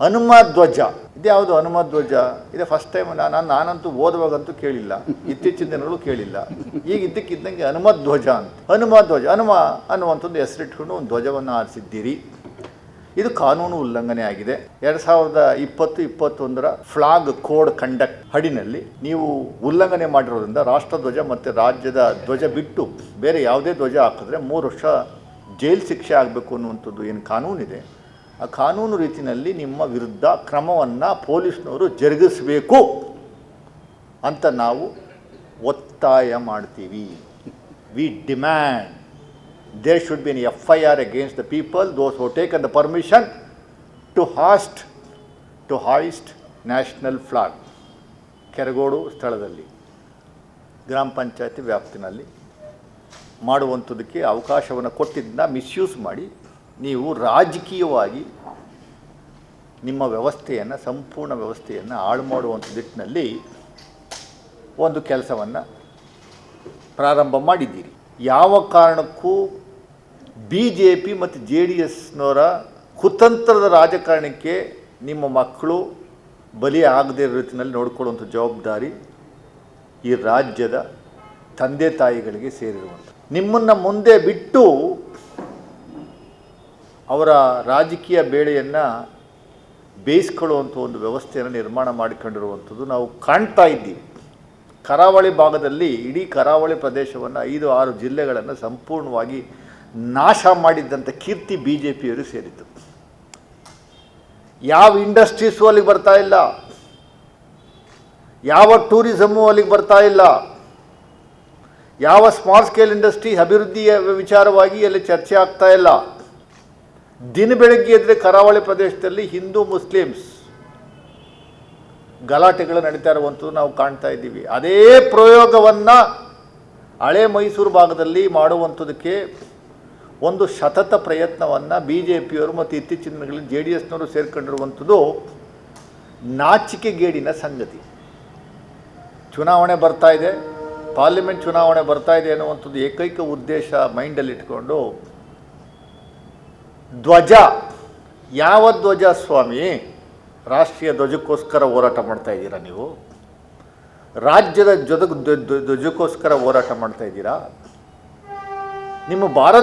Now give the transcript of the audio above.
ಹನುಮ ಧ್ವಜ ಇದ್ಯಾವುದು ಹನುಮ ಧ್ವಜ ಇದೆ ಫಸ್ಟ್ ಟೈಮ್ ನಾನು ನಾನಂತೂ ಓದುವಾಗಂತೂ ಕೇಳಿಲ್ಲ. ಇತ್ತೀಚಿನ ದಿನಗಳು ಕೇಳಿಲ್ಲ. ಈಗ ಇದ್ದಕ್ಕಿದ್ದಂಗೆ ಹನುಮ ಧ್ವಜ ಅಂತ. ಹನುಮ ಧ್ವಜ ಹನುಮ ಅನ್ನುವಂಥದ್ದು ಹೆಸರಿಟ್ಕೊಂಡು ಒಂದು ಧ್ವಜವನ್ನು ಆರಿಸಿದ್ದೀರಿ ಇದು ಕಾನೂನು ಉಲ್ಲಂಘನೆ ಆಗಿದೆ. ಎರಡು ಸಾವಿರದ ಇಪ್ಪತ್ತು, ಇಪ್ಪತ್ತೊಂದರ ಫ್ಲಾಗ್ ಕೋಡ್ ಕಂಡಕ್ಟ್ ಹಡಿನಲ್ಲಿ ನೀವು ಉಲ್ಲಂಘನೆ ಮಾಡಿರೋದ್ರಿಂದ ರಾಷ್ಟ್ರಧ್ವಜ ಮತ್ತು ರಾಜ್ಯದ ಧ್ವಜ ಬಿಟ್ಟು ಬೇರೆ ಯಾವುದೇ ಧ್ವಜ ಹಾಕಿದ್ರೆ ಮೂರು ವರ್ಷ ಜೈಲು ಶಿಕ್ಷೆ ಆಗಬೇಕು ಅನ್ನುವಂಥದ್ದು ಏನು ಕಾನೂನಿದೆ. ಕಾನೂನು ರೀತಿಯಲ್ಲಿ ನಿಮ್ಮ ವಿರುದ್ಧ ಕ್ರಮವನ್ನು ಪೊಲೀಸ್ನವರು ಜರುಗಿಸಬೇಕು ಅಂತ ನಾವು ಒತ್ತಾಯ ಮಾಡ್ತೀವಿ. We demand there should be an FIR against the people, those who ಹೋ taken the permission to host to hoist national flag Keragodu ಸ್ಥಳದಲ್ಲಿ ಗ್ರಾಮ ಪಂಚಾಯತಿ ವ್ಯಾಪ್ತಿನಲ್ಲಿ ಮಾಡುವಂಥದ್ದಕ್ಕೆ ಅವಕಾಶವನ್ನು ಕೊಟ್ಟಿದ್ದನ್ನ ಮಿಸ್ಯೂಸ್ ಮಾಡಿ ನೀವು ರಾಜಕೀಯವಾಗಿ ನಿಮ್ಮ ವ್ಯವಸ್ಥೆಯನ್ನು, ಸಂಪೂರ್ಣ ವ್ಯವಸ್ಥೆಯನ್ನು ಹಾಳು ಮಾಡುವಂಥ ನಿಟ್ಟಿನಲ್ಲಿ ಒಂದು ಕೆಲಸವನ್ನು ಪ್ರಾರಂಭ ಮಾಡಿದ್ದೀರಿ. ಯಾವ ಕಾರಣಕ್ಕೂ ಬಿ ಜೆ ಪಿ ಮತ್ತು ಜೆ ಡಿ ಎಸ್ನವರ ಕುತಂತ್ರದ ರಾಜಕಾರಣಕ್ಕೆ ನಿಮ್ಮ ಮಕ್ಕಳು ಬಲಿ ಆಗದೇ ಇರೋ ರೀತಿಯಲ್ಲಿ ನೋಡ್ಕೊಳ್ಳುವಂಥ ಜವಾಬ್ದಾರಿ ಈ ರಾಜ್ಯದ ತಂದೆ ತಾಯಿಗಳಿಗೆ ಸೇರಿರುವಂಥ ನಿಮ್ಮನ್ನು ಮುಂದೆ ಬಿಟ್ಟು ಅವರ ರಾಜಕೀಯ ಬೇಳೆಯನ್ನು ಬೇಯಿಸ್ಕೊಳ್ಳುವಂಥ ಒಂದು ವ್ಯವಸ್ಥೆಯನ್ನು ನಿರ್ಮಾಣ ಮಾಡಿಕೊಂಡಿರುವಂಥದ್ದು ನಾವು ಕಾಣ್ತಾ ಇದ್ದೀವಿ. ಕರಾವಳಿ ಭಾಗದಲ್ಲಿ ಇಡೀ ಕರಾವಳಿ ಪ್ರದೇಶವನ್ನು ಐದು ಆರು ಜಿಲ್ಲೆಗಳನ್ನು ಸಂಪೂರ್ಣವಾಗಿ ನಾಶ ಮಾಡಿದ್ದಂಥ ಕೀರ್ತಿ ಬಿ ಜೆ ಪಿಯವರು ಸೇರಿತು ಯಾವ ಇಂಡಸ್ಟ್ರೀಸು ಅಲ್ಲಿಗೆ ಬರ್ತಾ ಇಲ್ಲ. ಯಾವ ಟೂರಿಸಮು ಅಲ್ಲಿಗೆ ಬರ್ತಾ ಇಲ್ಲ. ಯಾವ ಸ್ಮಾಲ್ ಸ್ಕೇಲ್ ಇಂಡಸ್ಟ್ರಿ ಅಭಿವೃದ್ಧಿಯ ವಿಚಾರವಾಗಿ ಅಲ್ಲಿ ಚರ್ಚೆ ಆಗ್ತಾ ಇಲ್ಲ. ದಿನ ಬೆಳಗ್ಗೆ ಎದ್ರೆ ಕರಾವಳಿ ಪ್ರದೇಶದಲ್ಲಿ ಹಿಂದೂ ಮುಸ್ಲಿಮ್ಸ್ ಗಲಾಟೆಗಳು ನಡೀತಾ ಇರುವಂಥದ್ದು ನಾವು ಕಾಣ್ತಾ ಇದ್ದೀವಿ. ಅದೇ ಪ್ರಯೋಗವನ್ನು ಹಳೆ ಮೈಸೂರು ಭಾಗದಲ್ಲಿ ಮಾಡುವಂಥದಕ್ಕೆ ಒಂದು ಸತತ ಪ್ರಯತ್ನವನ್ನು ಬಿ ಜೆ ಪಿಯವರು ಮತ್ತು ಇತ್ತೀಚಿನ ದಿನಗಳಲ್ಲಿ ಜೆ ಡಿ ಎಸ್ನವರು ಸೇರ್ಕೊಂಡಿರುವಂಥದ್ದು ನಾಚಿಕೆಗೇಡಿನ ಸಂಗತಿ. ಚುನಾವಣೆ ಬರ್ತಾ ಇದೆ. ಪಾರ್ಲಿಮೆಂಟ್ ಚುನಾವಣೆ ಬರ್ತಾ ಇದೆ ಅನ್ನುವಂಥದ್ದು ಏಕೈಕ ಉದ್ದೇಶ ಮೈಂಡಲ್ಲಿ ಇಟ್ಕೊಂಡು ಧ್ವಜ. ಯಾವ ಧ್ವಜ ಸ್ವಾಮಿ? ರಾಷ್ಟ್ರೀಯ ಧ್ವಜಕ್ಕೋಸ್ಕರ ಹೋರಾಟ ಮಾಡ್ತಾ ಇದ್ದೀರಾ ನೀವು? ರಾಜ್ಯದ ಜೊತೆ ಧ್ವಜಕ್ಕೋಸ್ಕರ ಹೋರಾಟ ಮಾಡ್ತಾ ಇದ್ದೀರಾ? ನಿಮ್ಮ ಭಾರತ